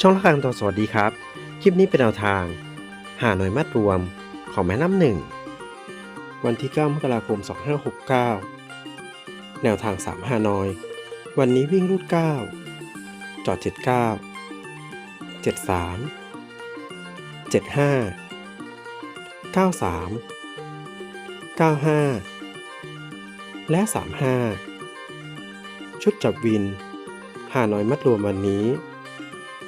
ช่องละครังตอสวัสดีครับ คลิปนี้เป็นแนวทาง หาหน่วยมัดรวมของแม่น้ำหนึ่ง วันที่ 9 มกราคม 2569 แนวทาง 3 หาน้อย วันนี้วิ่งรูด 9 จอด 79 73 75 93 95 และ 35 ชุดจับวิน หาน้อยมัดรวมวันนี้